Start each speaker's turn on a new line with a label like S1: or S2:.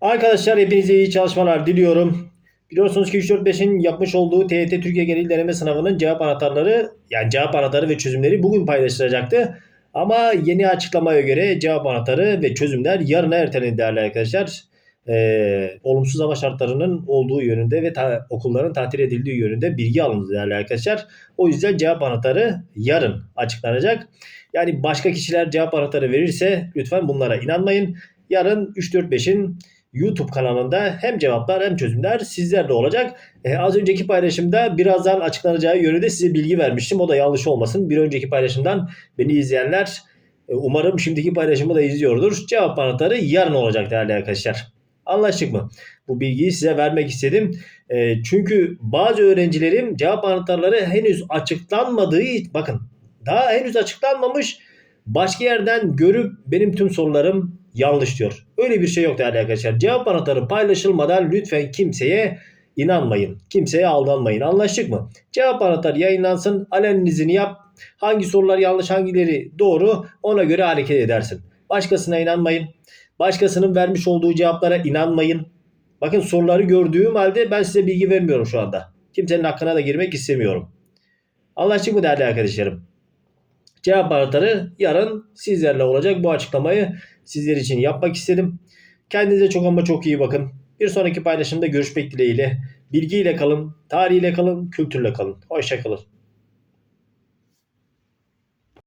S1: Arkadaşlar hepinize iyi çalışmalar diliyorum. Biliyorsunuz ki 3-4-5'in yapmış olduğu TYT Türkiye Genel Deneme Sınavı'nın cevap anahtarları yani cevap anahtarı ve çözümleri bugün paylaşılacaktı. Ama yeni açıklamaya göre cevap anahtarı ve çözümler yarına ertelendi değerli arkadaşlar. Ee, olumsuz hava şartlarının olduğu yönünde ve ta- okulların tatil edildiği yönünde bilgi alındı değerli arkadaşlar. O yüzden cevap anahtarı yarın açıklanacak. Yani başka kişiler cevap anahtarı verirse lütfen bunlara inanmayın. Yarın 3-4-5'in YouTube kanalında hem cevaplar hem çözümler sizlerle olacak. Ee, az önceki paylaşımda birazdan açıklanacağı yönünde size bilgi vermiştim. O da yanlış olmasın. Bir önceki paylaşımdan beni izleyenler e, umarım şimdiki paylaşımı da izliyordur. Cevap anahtarı yarın olacak değerli arkadaşlar. Anlaştık mı? Bu bilgiyi size vermek istedim. E, çünkü bazı öğrencilerim cevap anahtarları henüz açıklanmadığı bakın daha henüz açıklanmamış başka yerden görüp benim tüm sorularım yanlış diyor. Öyle bir şey yok değerli arkadaşlar. Cevap anahtarı paylaşılmadan lütfen kimseye inanmayın. Kimseye aldanmayın. Anlaştık mı? Cevap anahtarı yayınlansın. Analizini yap. Hangi sorular yanlış hangileri doğru ona göre hareket edersin. Başkasına inanmayın. Başkasının vermiş olduğu cevaplara inanmayın. Bakın soruları gördüğüm halde ben size bilgi vermiyorum şu anda. Kimsenin hakkına da girmek istemiyorum. Anlaştık mı değerli arkadaşlarım? Cevap anahtarı yarın sizlerle olacak. Bu açıklamayı sizler için yapmak istedim. Kendinize çok ama çok iyi bakın. Bir sonraki paylaşımda görüşmek dileğiyle. Bilgiyle kalın, tarihiyle kalın, kültürle kalın. Hoşçakalın.